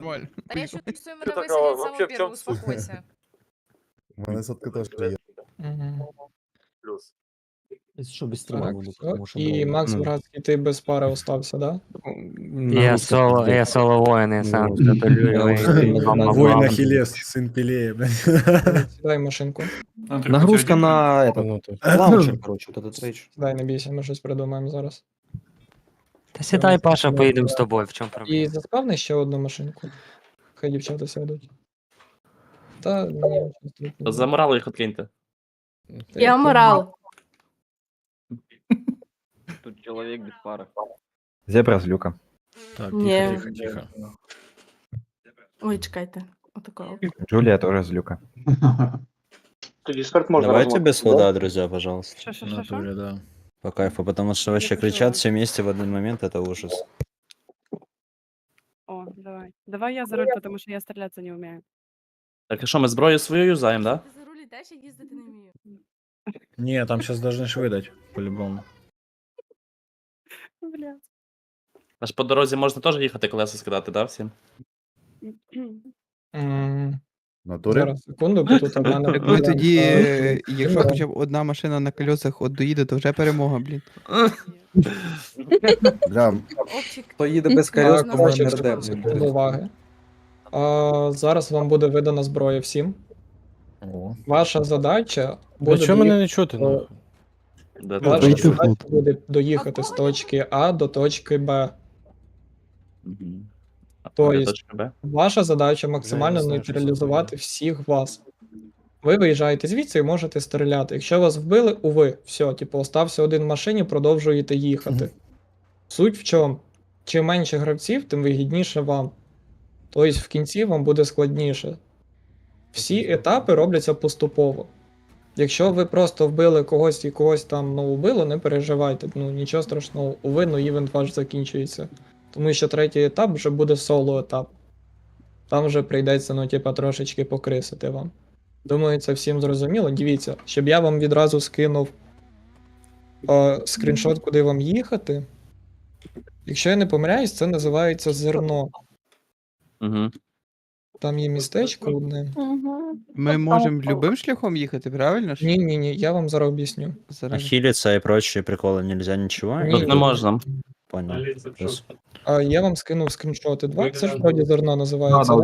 Нормально. Да я что тусую Ты на такая, высадить, вообще самую в чём первую, суть? успокойся. У мене сотка теж є. Мгм. Плюс. Що без стріма Так, буду, все. тому що І було- Макс ну, Братський, ти без пари остався, да? Я соло, я соло воин, я сам Ну, контролюю. ну, и бам-бам-бам. Воїн Ахілес, син Пілея, блядь. Сідай в машинку. Нагрузка на этот, лаунчер, короче, вот этот рейдж. Сідай, не бійся, ми щось придумаємо зараз. Та сідай, Паша, поїдемо з тобою, в чому І проблема? заспавни ще одну машинку. Хай дівчата сядуть. Та ні, щось тут не- Заморало їх откиньте. Та Я як морал. Тут чоловік без пари. Зебра з люка. Так, Ні. тихо, тихо, тихо. Ой, чекайте. Отакого. Джулія теж з люка. Давайте без слуда, друзья, пожалуйста. Що, В натурі, да. По кайфу, потому что вообще кричат все вместе в один момент, это ужас. О, давай. Давай я за руль, потому что я стреляться не умею. Так, а що, ми зброю свою юзаємо, да? Ти за руль йдеш, я їздити не вмію. Ні, там зараз должны ж видать, по-любому. Бля. Аж по дорозі можна теж їхати колеса скидати, да, всім? М, В Натурі? Зараз, секунду, бо тут одна не Ви тоді, Е, е, якщо хоча б одна машина на колесах от доїде, то вже перемога, блін. Бля, Опчик. Хто їде без колес, то не рде. секунду уваги. А, зараз вам буде видана зброя всім. О. Ваша задача буде, чого мене доїх- не чути? Да, ваша да, да. задача буде доїхати з точки А до точки Б. Мгм. А То есть- Ваша задача максимально нейтралізувати всіх вас. Ви виїжджаєте звідси і можете стріляти. Якщо вас вбили, уви, все, типу, остався один в машині, продовжуєте їхати. Суть в чому? Чим менше гравців, тим вигідніше вам. Тобто в кінці вам буде складніше. Всі етапи робляться поступово. Якщо ви просто вбили когось і когось там ну, убило, не переживайте, ну нічого страшного, уви, ну івент ваш закінчується. Тому що третій етап вже буде соло етап. Там вже прийдеться, ну, типа, трошечки покрисити вам. Думаю, це всім зрозуміло. Дивіться, щоб я вам відразу скинув е, скріншот, куди вам їхати. Якщо я не помиляюсь, це називається зерно. Угу. Там є містечко одне. Ми можемо любим шляхом їхати, правильно ж? Ні, ні, ні, я вам зараз об'ясню. А Зараз. хилиться и прочие приколы нельзя ничего? Ні. Тут не можна. Понял. Плюс. А я вам скинув скріншоти два. Це ж вроді зерно називається.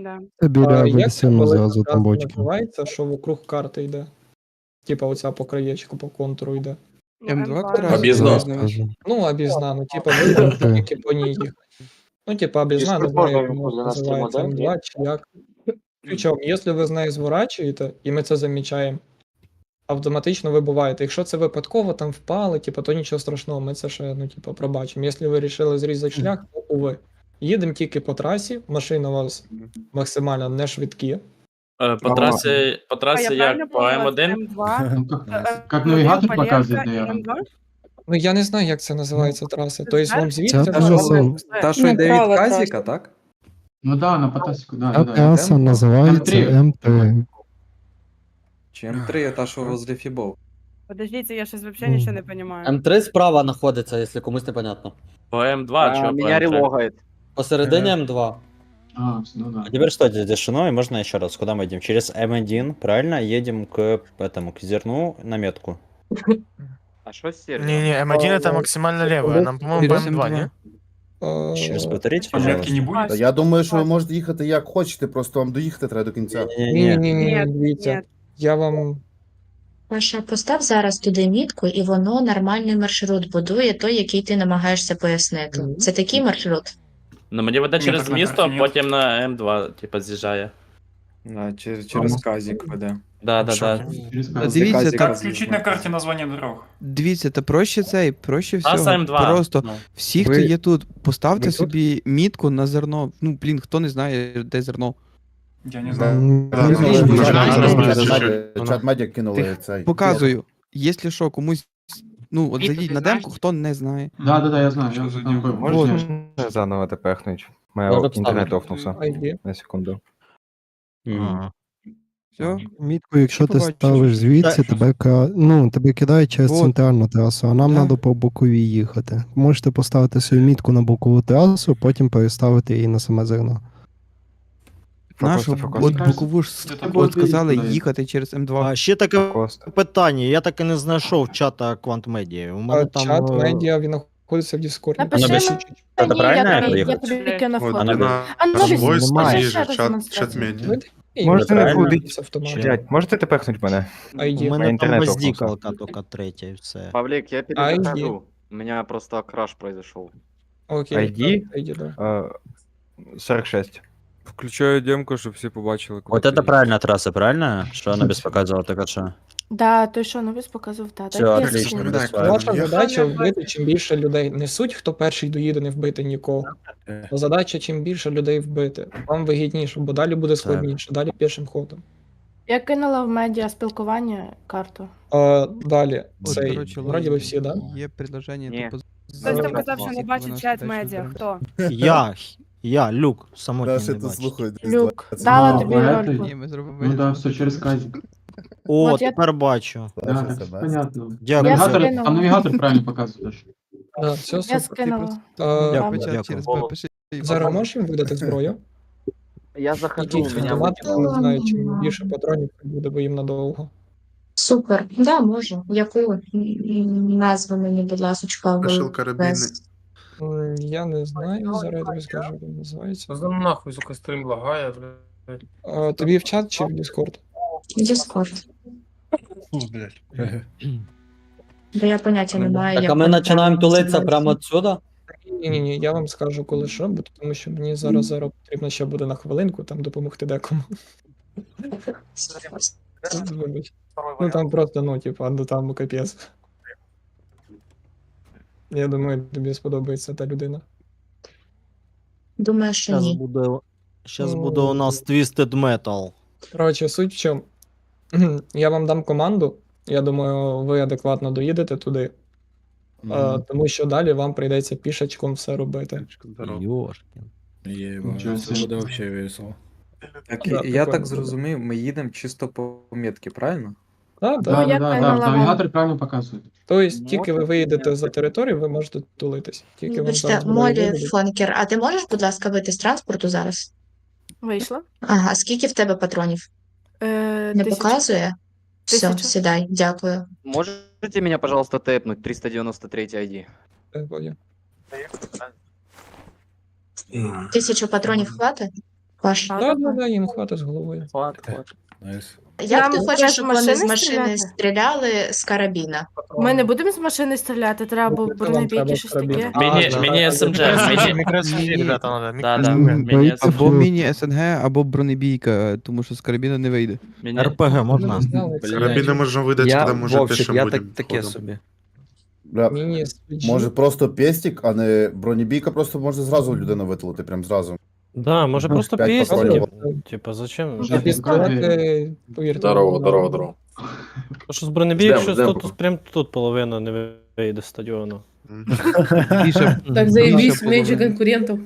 да? Да. А, як це коли якраз називається, що вокруг карти йде? Типа оця по краєчку, по контуру йде. Ну, М2 М2. якраз Об'їзна. знаєш. Ну, обізна, ну, типа, ви тільки по ній їхати. Ну, типа, обізна, не знаю, як вона називається, М2 чи як. Причому, якщо ви з нею зворачуєте, і ми це замічаємо, автоматично вибуваєте. Якщо це випадково там впали, типа, то нічого страшного, ми це ще, ну, типа, пробачимо. Якщо ви вирішили зрізати шлях, то уви. Їдемо тільки по трасі, машина у вас максимально не швидкі. Е, По трасі, по трасі як? По М1? це М2? Как Э, навигатор показывает, наверное. Ну, я не знаю, як це називається траса. Тобто вам звідси це можна- сам- Та, що йде від Казіка, так? Ну да, на потасику, да, да, да. М2? називається МТ. Чи М3, та, що возле Фібов. Подождите, я сейчас вообще ничего не понимаю. М3 справа знаходиться, якщо комусь непонятно. По М2, чого по меня М3? релогает. Посередині М2. А, ну да. А теперь что, дядя Шино, и можно еще раз, куда мы едем? Через М1, правильно? Едем к этому, к зерну на метку. А что с сервером? Не-не, М1 это максимально левая, нам, по-моему, по М2, не? Е, Через повторите, пожалуйста. Та я думаю, що ви можете їхати як хочете, просто вам доїхати треба до кінця. Ні, Не-не-не. ні, ні, Ні, дивіться. ні. Я вам Паша, постав зараз туди мітку, і воно нормальний маршрут будує той, який ти намагаєшся пояснити. Мгм. Це такий маршрут. Ну мені веде через місто, а потім на М2, типа, з'їжджає. через, через Казік веде. Да, да, да. Через Та кадр. Дивіться, Казіка так, включіть на карті названня дорог. дивіться, та проще цей, проще Траса всього. М2. Просто Ну. всі, хто Ви- є тут, поставте ви тут? собі мітку на зерно. Ну, блін, хто не знає, де зерно. Я не Чат медіа кинули цей. Показую. Якщо що, комусь. Ну, от зайдіть на демку, хто не знає. Да, да, да, я знаю, я там. Можна? Заново тепехнуть. Моя інтернет офнувся на секунду. Все. Мітку, якщо Ти ставиш звідси, тебе, ка- ну, тебе кидає через центральну трасу, а нам треба по боковій їхати. Можете поставити свою мітку на бокову трасу, потім переставити її на саме зерно. Нашу от бокову ж Ти от сказали обійдеш, їхати через М2. А ще таке Кост. питання. Я так і не знайшов чата Квант Медіа. У мене А, там чат е, медіа, він знаходиться в Діскорді. Напиши Вона без- мені, Це я правильно тобі- я я тобі кину фото. Вона без- А ну, Аж дивись, немає. покажи ще раз демонстрацію. Ви- Можете не ходити. автомат. Блять, можете тепехнуть мене? у ID. мене там інтернет бездікалка тільки третя і все. Павлік, я перезахожу. У мене просто краш произошел. Окей. ID? ID, да. Е, 46. Включаю демку, щоб всі побачили. Вот это правильная трасса, правильно? Что она без показывала только что? Да, той що новис показував, та. Все, отлично. без сварок. Ваша задача вбити чим більше людей. Не суть, хто перший доїде, не вбити нікого. А задача чим більше людей вбити. Вам вигідніше, бо далі буде складніше, далі пішим ходом. Я кинула в медіа спілкування карту. А, далі, От, цей. коротше, Вроді ви всі, да? Є предложення Ні. типу, Хтось там казав, що не бачить чат медіа. Хто? Я, я, Люк, самотній Наші не тут слухають. Люк, Це дала А, тобі понятно. рольку. Ні, ми зробимо. Ну да, все через казик. О, От я- тепер бачу. Да, Наші так себе. понятно. Дякую. Я Навігатор, скинула. а навігатор правильно показуєш. Да, все Я супер. скинула. А, Дякую, дякую. через пиши. Зараз можеш їм видати зброю? Я захожу, у меня автомат, не знаю, чим більше патронів буде, бо їм надовго. Супер. Да, можу. Яку м, назву мені, будь ласка, без... М, Я не знаю, зараз я тобі скажу, як він називається. За нахуй, сука, стрім лагає, блядь. А, тобі в чат чи в Discord? Discord. Бо я поняття не маю. Так, як а ми воно починаємо тулитися називається. прямо отсюда? Ні, ні, ні, я вам скажу, коли що, бо тому що мені зараз зараз потрібно ще буде на хвилинку там допомогти декому. Вибач. Ну там просто, ну, типа, ну там капець. Я думаю, тобі сподобається та людина. Думаю, що Зараз ні. буде, щас буде у нас Twisted Metal. Коротше, суть в чому. Я вам дам команду. Я думаю, ви адекватно доїдете туди, а, тому що далі вам прийдеться пішечком все робити. Йошкін. Нічого собі. вообще весело. Так, Да, я прикольно так буде. зрозумів, ми їдемо чисто по метки, правильно? Так, Да, так. да, як да, да, навігатор правильно показує. Тобто, тільки ви виїдете за територію, ви можете тулитись. Тільки вам Вибачте, зараз Молі виведуть. Фонкер, а ти можеш, будь ласка, вийти з транспорту зараз? Вийшла. Ага, скільки в тебе патронів? Е, Не тисяча. показує? Все, Тисячу. сідай, дякую. Можете меня, пожалуйста, тэпнуть? 393 ID. Я поняв. Тисячу патронів хватить? Так, добре. так, так, їм хватить з головою. Як Нам ти хочеш, щоб з вони з машини машини стріляти? стріляли з карабіна? Ми не будемо з машини стріляти, треба було бронебійки, щось таке. Мені, да, мені да, да. мені... Да, да, М, мені боїться, Або міні СНГ, або бронебійка, тому що з карабіна не вийде. мені... РПГ можна. Карабіни можна видати, Я, Вовчик, я так, таке собі. Бля, може просто пестик, а не бронебійка, просто може зразу людину витулити, прям зразу. Да, може просто П'ять пістоль. патронів. Типа, зачем? На пістолети, повірте. Здорово, здорово, здорово. Що з бронебійок, Ждемо, що ждемо. тут, прям тут половина не вийде з стадіону. Більше, Так заєбісь, менше конкурентів.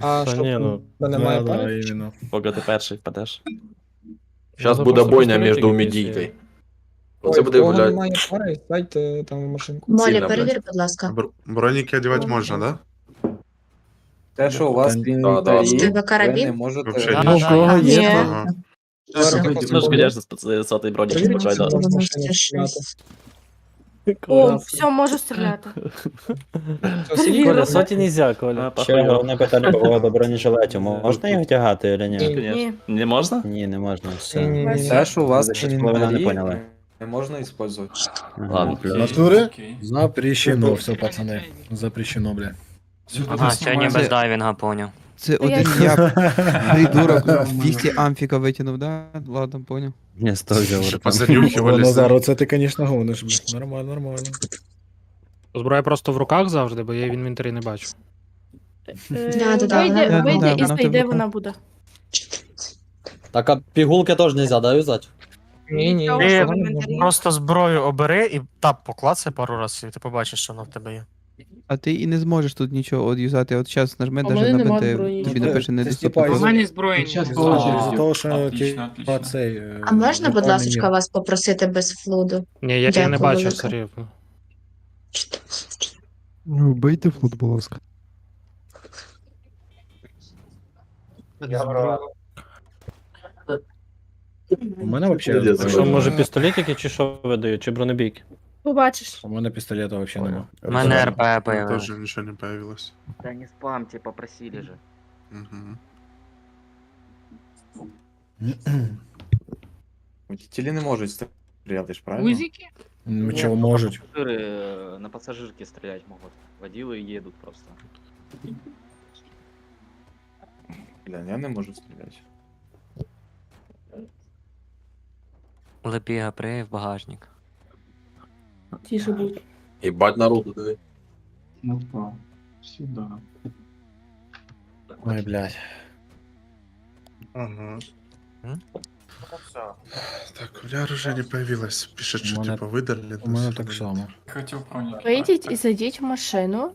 А Та що, ні, ну. в мене має пам'ять? Поки ти перший впадеш. Зараз буде бойня між Медійкою. Оце буде гуляти. немає пари, сядьте там в машинку. Молі, Сильно, перевір, будь ласка. Броніки одягати можна, да? Те, що у вас в В інвентарі, тебе ви карабін? не. Ну, кого є, Ага. Ну ж, конечно, 96. О, все, можу стріляти. Коля, соті нельзя, Коля. Ще головне питання по поводу бронежилетів. Можна їх одягати чи ні? Ні. Не можна? Ні, не можна. Все. Те, що у вас в щось половина не інвентарі, поняли. не можна використовувати. Ладно, В натурі? Запрещено все, пацани. Запрещено, бля. Ага, сьогодні без дайвінга, поняв. Це Та я один я придурок 200 амфіка витягнув, да? Ладно, поняв. Ні, сто вже Назар, оце ти, конечно, гониш. Нормально, нормально. Зброя просто в руках завжди, бо я в інвентарі не бачу. Е, Да, да, да, Вийде, вона- вийде да, і вона в тебе вона буде. Так, а пігулки теж нельзя, да, юзати? Ні, ні, Ти не. Просто зброю обери і тап поклацай пару разів, і ти побачиш, що вона в тебе є. А ти і не зможеш тут нічого от юзати. От зараз нажми А в даже мене на нема БТ, зброї. тобі напише не ти, доступно. типа, просто. зброї. З того, що типа, цей... е, А можна, будь ласка, мір. вас попросити без флуду? Ні, я, я не Дякую бачу велике. сорів. Ну, Вбийте флут, будь ласка. У мене взагалі... Що, може, пістолетики чи що видають, чи бронебійки? Побачиш. У мене пістолета взагалі нема. У мене РП появилось. нічого не появилось. Да не спамте, попросили же. Угу. Водителі не можуть стріляти ж, правильно? Узики? Ну, чого можуть. на пассажирке стрелять могут. Водилы едут просто. Бля, я не можу стріляти. Лепіга при в багажник. Тише будь. Ебать народу, да. Ну так. Сюда. Ой, блядь. Ага. Так, у меня оружие не появилось. Пишет, У что мене- типа выдали. У мене так само. Вийдіть і зайдіть в машину.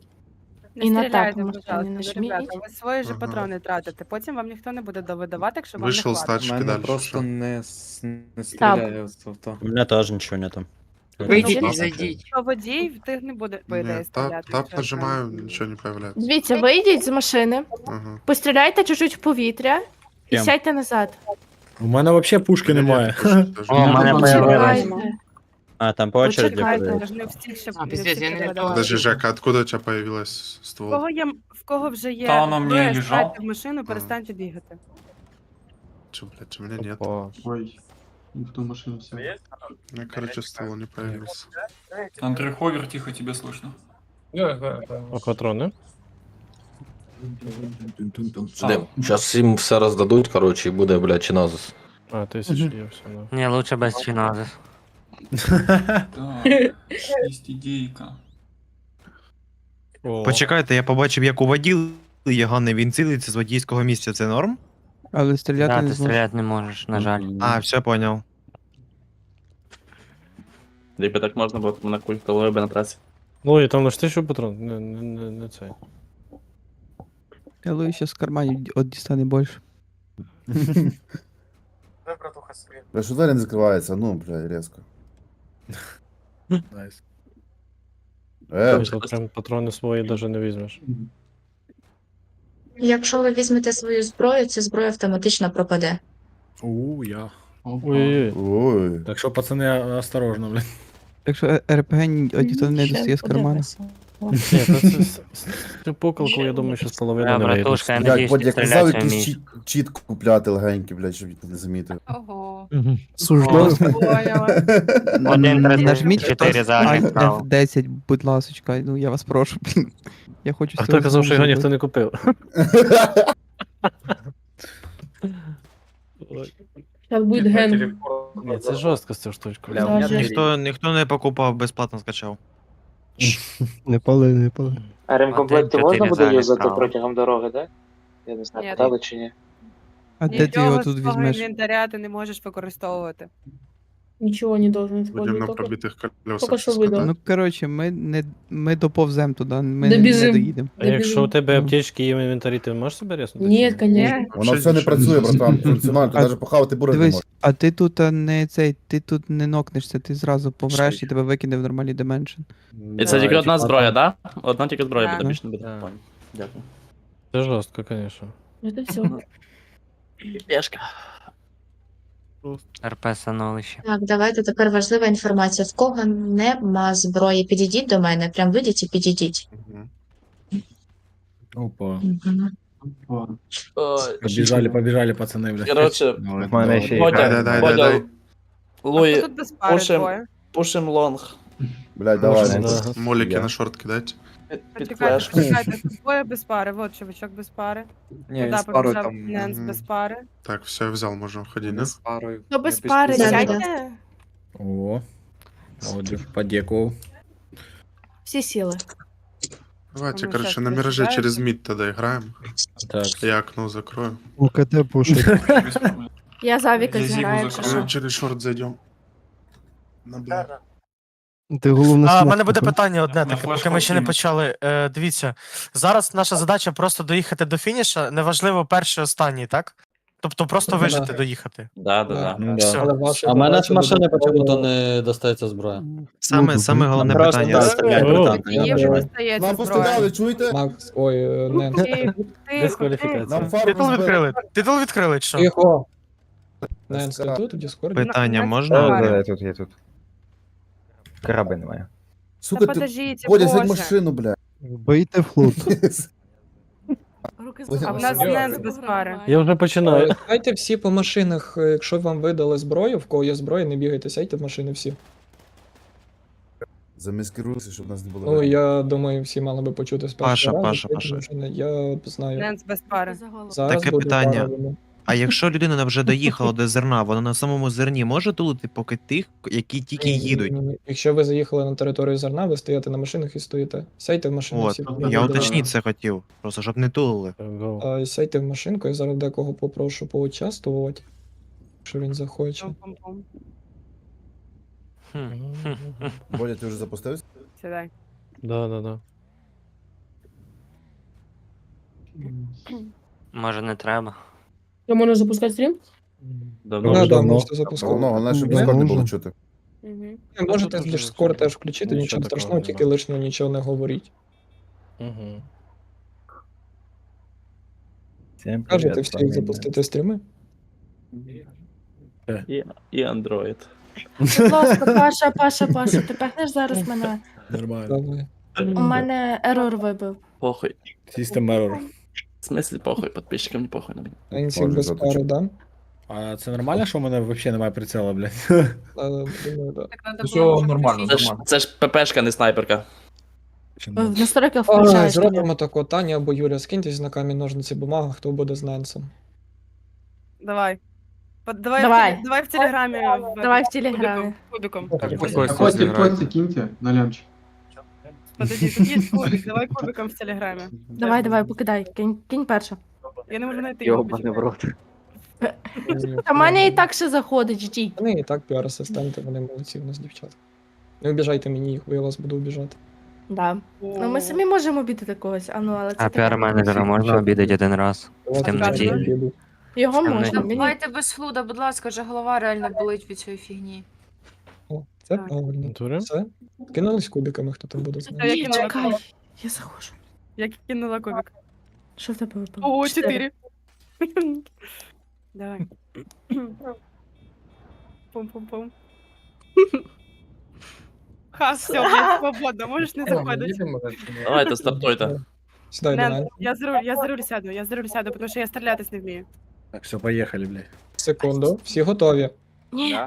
І на так машині нажміть. Ви свої ж патрони тратите, потім вам ніхто не буде довидавати, якщо Вышел с У тачки мене дальше. просто что? не, с- не стріляє з авто. У мене теж нічого нету. Вийдіть Ну, і зайдіть. Що водій тих не буде, по ідеї, Нет, тап, стріляти. тап нажимаю, я ничего не появляется. Дивіться, вийдіть з машини, Ага. постріляйте чуть-чуть в повітря і Кем? сядьте назад. У мене взагалі пушки немає. Даже. О, у мене появилось. Почекайте. А, там по очереді Почекайте. подають. не всіх ще А, я не. Подожди, Жека, откуда у тебя появилась В ствол? кого є в кого вже є Та воно мені сідайте в машину, перестаньте бігати. Че, блядь, у меня нет. Ой, никто машину взял. У меня, короче, ствол не появился. Андрей Ховер, тихо, тебе слышно. А патрони? Сейчас їм все роздадуть, короче, і буде, блядь, чиназис. А, тисячі є все, да. Ні, лучше без чинази. Так, є ідейка. Почекайте, я побачив, як у воділ є ганний, він цілиться з водійського місця, це норм? Але стріляти Да, не ти зможеш. стріляти не можеш, на жаль. А, все поняв. Ліпі так можна було на культової на трасі. Ну, і там лише тисячу патрон, не, не, не, не цей. Я ловлю зараз з карманів от дістане більше. Бля, що двері не закриваються? Ну, бля, різко. Найс. Е, Тобто прям патрони свої навіть не візьмеш. Якщо ви візьмете свою зброю, ця зброя автоматично пропаде. У, я. Ой-ой-ой. ой. Так що, пацани, осторожно, блядь. Так що РПГ ні- ніхто не достає з кармана. Ні, та це з поколку, я думаю, що з половини не вийде. Блядь, Бодя, я казав якийсь чіт, чіт купляти легенький, блядь, щоб ніхто не замітив. Ого. Один, три, Нажміть чотири хтось задніх Alt. F10, будь ласочка, ну я вас прошу. Я хочу А з хто казав, що його ніхто не купив? Зараз буде ген. Ні, це жорстко з цю штучку. Да, жесть. Ніхто, ніхто не покупав, безплатно скачав. Не пали, не пали. А ремкомплекти можна буде юзати протягом дороги, так? Я не Ні. питали чи ні. А де ти його тут візьмеш? інвентаря ти не можеш використовувати. Нічого не должен Будем на использовать. пробитых колесах. Только що видав. Ну, коротше, ми не ми доповземо туди, ми не, не біжим? доїдемо. А якщо у тебе Ну. аптечки є в інвентарі, ти можеш себе ріснути? Ні, конечно. Воно все не працює, братан, функціонально, ти А, навіть похавати бури не Дивись, можеш. а ти тут а, не цей, ти тут не нокнешся, ти зразу помреш і тебе викине в нормальний дименшн. І це тільки одна зброя, так? Одна тільки зброя Да. буде, більше не буде. Да. Понял. Дякую. Це жорстко, звісно. Это все. Пешка. РП становище. Так, давайте тепер важлива інформація. В кого нема зброї, підійдіть до мене, прям вийдіть і підійдіть. Опа. Мгм. Побіжали, побіжали, пацани, блядь. Короче, Давай, в мене давай. ще є. Бодя, Бодя. Луї, тут без пари пушим. двоє. пушим лонг. Блядь, давай. Да. Молики на шорт кидайте. Під, під Почекайте, флешку. почекайте, тут двоє без пари. Вот чувачок без пари. Ні, Туди з парою побіжав там. Ненс мгм. без пари. Так, все, я взял, можем ходить, да? парою. Хто без пари, Да, да, сядьте. О, Оді, подякував. Всі сіли. Давайте, Ну, короче, щас на мираже через мид тогда играем. Так, Я окно закрою. УКТ пушить. Я за Віка Я зіграю, закрою. якщо що. Через шорт зайдем. На Б. Ти головне А, в мене буде питання одне таке, поки ми ще не почали. Е, дивіться, зараз наша задача просто доїхати до фініша, неважливо перший останній, так? Тобто просто Ну, вижити, доїхати. Да, да, да. да. Все. Але ваша А в мене задача машини додатково- почему-то не достається зброя. Саме, Ну, саме головне просто питання. да. Стріляй, О. братан. Є вже достається Нам зброя. чуєте? Макс, ой, е, не. Тихо, Дискваліфікація. Нам фарбу Титул збили. відкрили. Титул відкрили, чи що? Тихо. Ненс, ти тут в Діскорді? Питання На- можна? на- я тут, я тут. Караби немає. Сука, Та ти... подождіть, Бодя, сядь в боже. машину, бля. Вбийте флут. А в нас Ненс без пари. Я вже починаю. Е, Сядьте всі по машинах, е, якщо вам видали зброю, в кого є зброя, не бігайте, сядьте в машини всі. Замаскируйся, щоб нас не було. Ну, я думаю, всі мали би почути з першого Паша, разу, Паша, сядьте в Паша. машини. Я знаю. Ненс без пари. Зараз Таке буде питання. пара йому. А якщо людина вже доїхала до зерна, вона на самому зерні може тулити поки тих, які тільки їдуть? Якщо ви заїхали на територію зерна, ви стоїте на машинах і стоїте. Сядьте в машину От, всі. я уточніть це хотів, просто щоб не тулили. Go. А, Сядьте в машинку, я зараз декого попрошу поучаствувати, якщо він захоче. Пум-пум-пум. Ти вже запустився? Сідай. Да, да, да. Може не треба. Я можу запускати стрім? Давно Да, вже да, давно. можете запускати. Давно, головне, щоб Не, Discord не було чути. Угу. Не, можете вже Discord теж включити, Нічого нічого такого страшного, тільки нема. лишнього нічого не говоріть. Мгм. Кажете всі, як запустити стріми. І Android. Будь ласка, Паша, Паша, Паша, ти пехнеш зараз мене? Нормально. Давай. У мене ерор вибив. Похуй. System error. В смислі похуй, підписчикам не похуй на мене. Енсі Може, без пари, да? А це нормально, що у мене взагалі немає приціла, блядь? Да. Все нормально, Це ж, це ж ППшка, не снайперка. Чи В не? настройках А, включаєш. Зробимо тако, Таня або Юля, скиньтесь на камінь, ножниці, бумага, хто буде з Ненсом. Давай. Давай, Давай. В, давай в телеграмі. Давай в телеграмі. Кубиком. Костик, Костик, киньте на лямчик. Подожди, тут є кубик, давай кубиком в телеграмі. Давай, давай, покидай. Кинь, кинь перше. Я не можу знайти його. почекай. рот. Та в мене і так ще заходить, ждіть. Вони і так піар-асистенти, вони молодці в нас дівчата. Не обіжайте мені їх, бо я вас буду обіжати. Да. Ну ми самі можемо обідати когось, а ну але це А таке. піар-менеджера можна обідати один раз. У вас темноті. Його можна. Мені... Давайте без флуда, будь ласка, вже голова реально болить від цієї фігні. Це Так. правильно. Натурі? Все? Кинулись кубиками, хто там буде з Я. Ні, кинула чекай. кубик. Я заходжу. Я кинула кубик. Що в тебе випало? О, чотири. Давай. Пум-пум-пум. Ха, все, блядь, свободно, можеш не заходити. Давайте, стартуйте. Сідай я за руль, я за руль сяду, я за руль сяду, тому що я стрілятись не вмію. Так, все, поїхали, блядь. Секунду. Всі готові. Ні.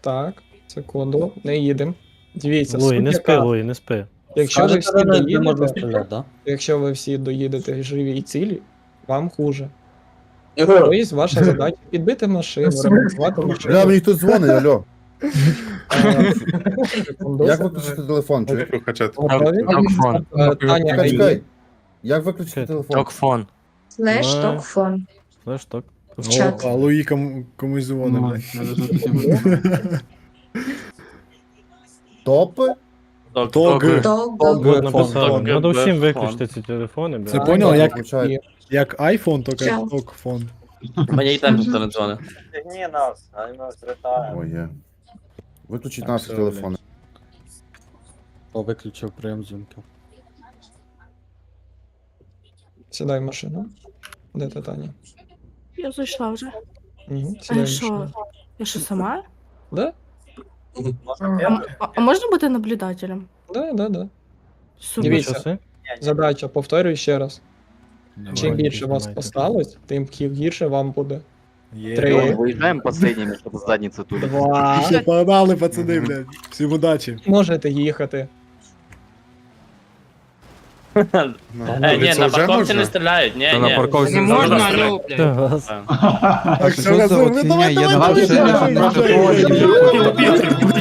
Так, секунду. Не їдемо. Дивіться, Луї, не спи, яка. Луї, не спи. Якщо ви всі доїдете, стріляти, да? якщо ви всі доїдете живі і цілі, вам хуже. Тобто ваша задача підбити машину, ремонтувати Бля, машину. мені хтось дзвонить, алло. Е. Як виключити телефон? Готові? Токфон. Е, Таня, Чекай, чекай. Як виключити телефон? Токфон. Слеш токфон. Знаєш, так? В чат. О, а Луї кому, комусь дзвонить, блядь. Топ? Ток. Ток. От написали. Ток. Надо всім виключити ці телефони, Це бля. поняв, як, як iPhone, тільки Чел. токфон. Мені і так ніхто не дзвонить. Ні, нас, а нас Ой, є. Виключіть Так, все, телефони. Виключив прийом дзвінків. Сідай в машину. Де ти, Таня? Я зайшла вже. Угу. А Сідай що? Я що сама? Да? А, а- а можна бути наблюдателем? Да, да, да. Супер. Дивіться. Часи? Задача, повторюю ще раз. Давай, Чим більше вас осталось, тим гірше вам буде. Є. Три. Виїжджаємо последніми, щоб задницю туди. Два. Погнали, пацани, блядь. Всім удачі. Можете їхати. Е, ні, на парковці не стріляють, ні, ні. парковці Не можна, алло, Раз. Так, що за оцінює? Я давай, давав давай, ще давай, на давай, протоколі.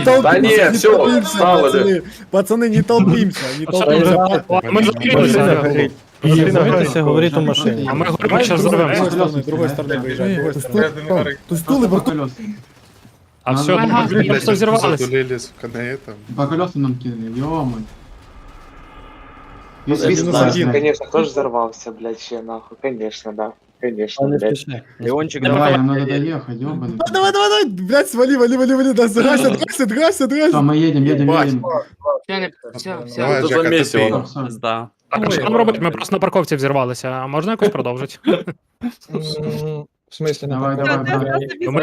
давай. Та ні, Не всё, толпимся, стало, пацаны. Пацаны, не толпимся, не толпимся. І Дивитися, говорити у машині. А мы говорим, сейчас взорвем. С другой стороны, с другой стороны выезжай, с другой стороны. То стули, брату. А все, Ага. мы просто взорвались. там. По колесам нам кинули, ё-моё. Ну, звісно, один. конечно, тоже взорвался, блядь, ще нахуй. Конечно, да. Конечно, блядь. Леончик, давай, нам надо доехать, ёбаный. Давай, давай, давай, блядь, свали, вали, вали, вали, да, драйся, драйся, драйся, Всё, драйся. мы едем, едем, едем. Все, за місяць. Всё. Так, що нам робити? Ми просто на парковці взірвалися, а можна якось продовжити? В смислі на Давай, давай, парковці? давай. Ну, ми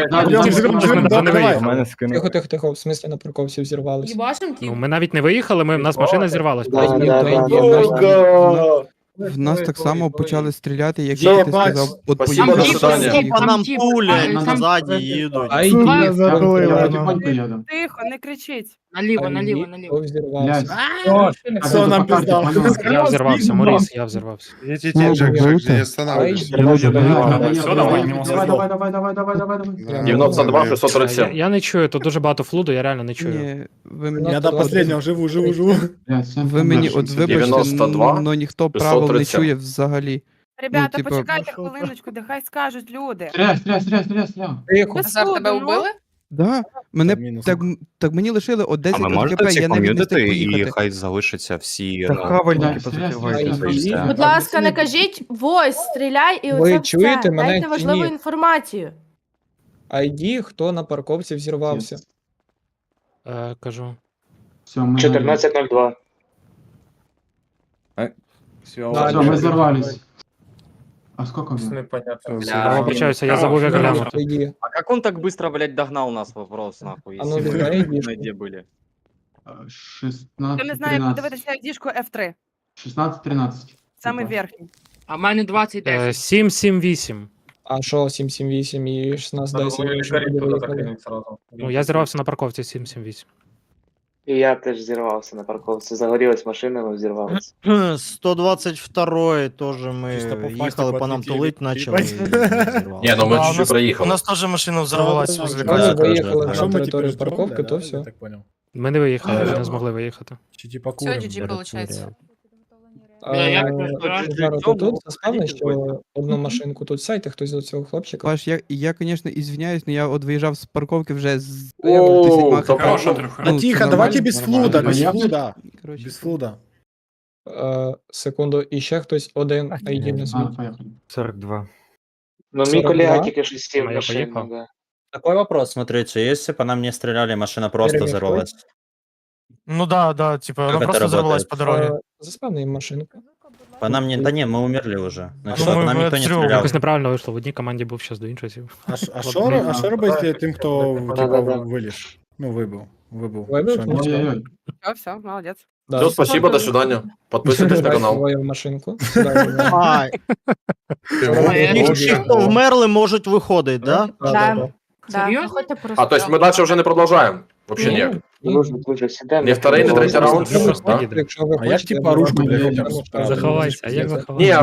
не давай. виїхали. Тихо, тихо, тихо, в смислі на парковці взірвалися. Ну, ми навіть не виїхали, ми, у нас машина зірвалась. Да, просто. да, да, да, да. В нас так само почали стріляти, як Є, ти сказав, от Спасибо, поїхали. до свидання. По нам пулять, Там- назаді їдуть. Я, я потихоньку. Тихо, не кричіть. Хто взірвався. Блядь. Все, нам пизда. понял? Я взірвався, Моріс, я взірвався. Ну, будьте. ID, Люди, давай, давай, давай. давай, давай, давай, давай, давай, давай, давай, давай. 92 Я, 637. я не чую, тут дуже багато флуду, я реально не чую. Ні, ви мені, Я до последнего живу, живу, живу. Ви мені от вибачте, 92, но ніхто правил не 637. чує взагалі. Ребята, Ну, почекайте хвилиночку, нехай скажуть люди. Стреляй, стреляй, стреляй, стреляй. Тихо. Назар, тебе вбили? Да, мене Мінус. так, так мені лишили от 10 КП, я навіть не встиг поїхати. хай залишаться всі. Стреляй, стреляй, стреляй. ID, Будь ласка, не кажіть вось, стріляй і Ви оце чуєте все. мене Дайте чи важливу ні? інформацію. ID, хто на парковці взірвався. Е, кажу. 14.02. Все, Да, Все, мы взорвались. А сколько у меня? Я вибачаюся, я забув як глянути. ID. А как он так быстро, блядь, догнал нас, вопрос, нахуй? А ну, візьми ID. где были? Э, 16, Хто не знає, 13. подивитися діжку F3, 16, 13. саме Типа. верхній. А в мене 20 е, 778. А що 778 і 1610? Ну, я зірвався на парковці 778. И я теж зірвався на парковці. Загорілась машина, ми взірвалися. 122 теж ми Чисто по їхали, по нам тулить почали. Їбать. Ні, ну ми Да, у чуть-чуть нас- У проїхали. нас теж машина взорвалась Да, возле Коли виїхали на що ми територію тепер парковки, то да, все. Так понял. Ми не виїхали, ми не змогли виїхати. Чи типа курим? GG ти тут заспавни, що одну машинку тут сядьте, хтось до цього хлопчика. Паш, я, я, звісно, ізвиняюсь, але я от виїжджав з парковки вже з то хп. прошу. Ну, тихо, давайте без флуда, без флуда. Без флуда. Е, Секунду, і ще хтось один ID не поехали. 42. Но мій 42? колега тільки що сів Ну, я машину, да. Такой вопрос, смотрите, если по нам не стреляли, машина просто взорвалась. Ну да, да, типа, Как вона это просто взорвалась работает? по дороге. Е, Заспавни їм машинку. По нам не... Да не, мы умерли уже. Ну, Ну, что, по мы- нам мы никто не отстрелы. стрелял. Якось неправильно вийшло. В одній команді був щас до іншої. сів. А ш- а що а що робити тим, хто типа Да-да-да. виліз? Ну, вибив. Вибив. Вибив? Що, Ну, ні? Ой-ой-ой. Все, все, молодець. Да. Все, спасибо, до свидания. Подписывайтесь на канал. Свою машинку. Сідай, да. А, Ого. ті, хто вмерли, можуть виходити, да? Да, да, да. Да, заходьте просто. А, то есть мы дальше уже не продолжаем? Вообще Ні, ніяк. Нужно дуже сідаємо. Не второй, не третій раунд. Ви А як типа там Заховайся, а як заховайся? Не,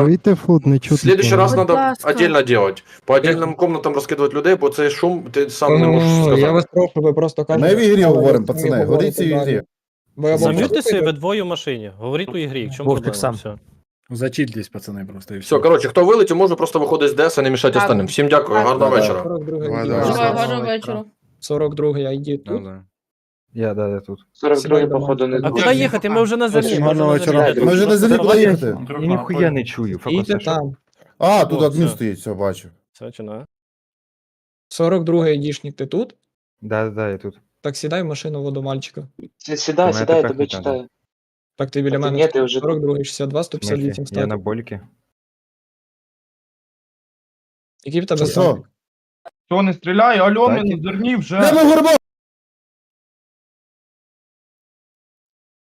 не в чути. следующий раз. Будь надо ласка. отдельно делать. По отдельным комнатам раскидывать людей, бо цей шум ти сам не можеш О, Я сказати. вас прошу, ви просто кажете. Ми в ігрі говоримо, пацани. говорите Говоріть в ігрі. Ви або слухайте, себе двоє в машині. Говоріть у ігрі. В чому Вовтик проблема? сам. Все. Зачитлись, пацани, просто і Все, Все, коротше, хто вилетів, може просто виходить з ДС, а не мішати Так. остальним. Всім дякую, гарного Да-да. вечора. 42 Давай, ID. давай. Давай, гарного вечора. 42 ID тут. Я, да, я тут. 42 походу не А дуже. куди їхати? Ми вже на землі. Ми вже на вечора. землі. Ми вже на землі куди їхати? Я ніхуя не чую. Там. А, тут О, адмін все. стоїть, все, бачу. Все, починаю. 42 айдішник, ти тут? Да, да, я тут. Так сідай в машину водомальчика. Сі- Сідай, мене сідай, я тепер тебе не читаю. Так ти біля А ти мене. ні, ти вже- 42, 62, 158 Я на стати. больки. Який в тебе Що, стан? Хто не стріляє, алло, Так. не зверні вже. Де ми горбо?